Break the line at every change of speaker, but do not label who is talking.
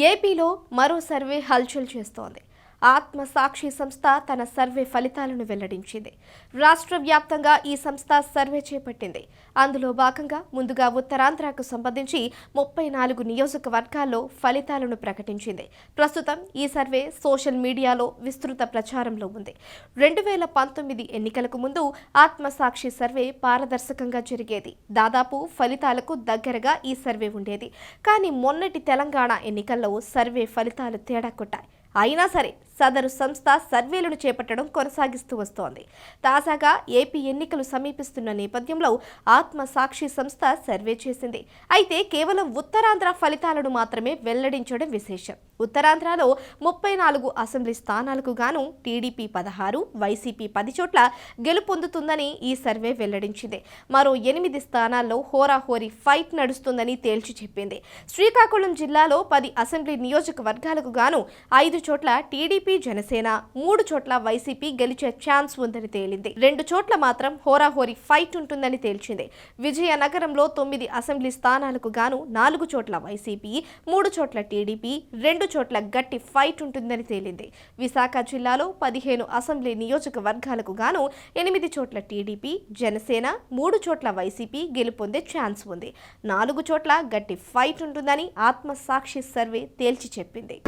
ఏపీలో మరో సర్వే హల్చల్ చేస్తోంది. ఆత్మ సాక్షి సంస్థ తన సర్వే ఫలితాలను వెల్లడించింది. రాష్ట్ర వ్యాప్తంగా ఈ సంస్థ సర్వే చేపట్టింది. అందులో భాగంగా ముందుగా ఉత్తరాంధ్రకు సంబంధించి ముప్పై నాలుగు నియోజకవర్గాల్లో ఫలితాలను ప్రకటించింది. ప్రస్తుతం ఈ సర్వే సోషల్ మీడియాలో విస్తృత ప్రచారంలో ఉంది. రెండు వేల పంతొమ్మిది ఎన్నికలకు ముందు ఆత్మసాక్షి సర్వే పారదర్శకంగా జరిగేది. దాదాపు ఫలితాలకు దగ్గరగా ఈ సర్వే ఉండేది. కానీ మొన్నటి తెలంగాణ ఎన్నికల్లో సర్వే ఫలితాలు తేడా కొట్టాయి. అయినా సరే సదరు సంస్థ సర్వేలను చేపట్టడం కొనసాగిస్తూ వస్తోంది. తాజాగా ఏపీ ఎన్నికలు సమీపిస్తున్న నేపథ్యంలో ఆత్మ సాక్షి సంస్థ సర్వే చేసింది. అయితే కేవలం ఉత్తరాంధ్ర ఫలితాలను మాత్రమే వెల్లడించడం విశేషం. ఉత్తరాంధ్రలో ముప్పై నాలుగు అసెంబ్లీ స్థానాలకు గాను టీడీపీ పదహారు వైసీపీ పది చోట్ల గెలుపొందుతుందని ఈ సర్వే వెల్లడించింది. మరో ఎనిమిది స్థానాల్లో హోరాహోరీ ఫైట్ నడుస్తుందని తేల్చి చెప్పింది. శ్రీకాకుళం జిల్లాలో పది అసెంబ్లీ నియోజకవర్గాలకు గాను ఐదు చోట్ల టీడీపీ టీడీపీ జనసేన మూడు చోట్ల వైసీపీ గెలిచే ఛాన్స్ ఉందని తేలింది. రెండు చోట్ల మాత్రం హోరాహోరీ ఫైట్ ఉంటుందని తేల్చింది. విజయనగరంలో తొమ్మిది అసెంబ్లీ స్థానాలకు గాను నాలుగు చోట్ల వైసీపీ మూడు చోట్ల టీడీపీ రెండు చోట్ల గట్టి ఫైట్ ఉంటుందని తేలింది. విశాఖ జిల్లాలో పదిహేను అసెంబ్లీ నియోజకవర్గాలకు గాను ఎనిమిది చోట్ల టీడీపీ జనసేన మూడు చోట్ల వైసీపీ గెలుపొందే ఛాన్స్ ఉంది. నాలుగు చోట్ల గట్టి ఫైట్ ఉంటుందని ఆత్మసాక్షి సర్వే తేల్చి చెప్పింది.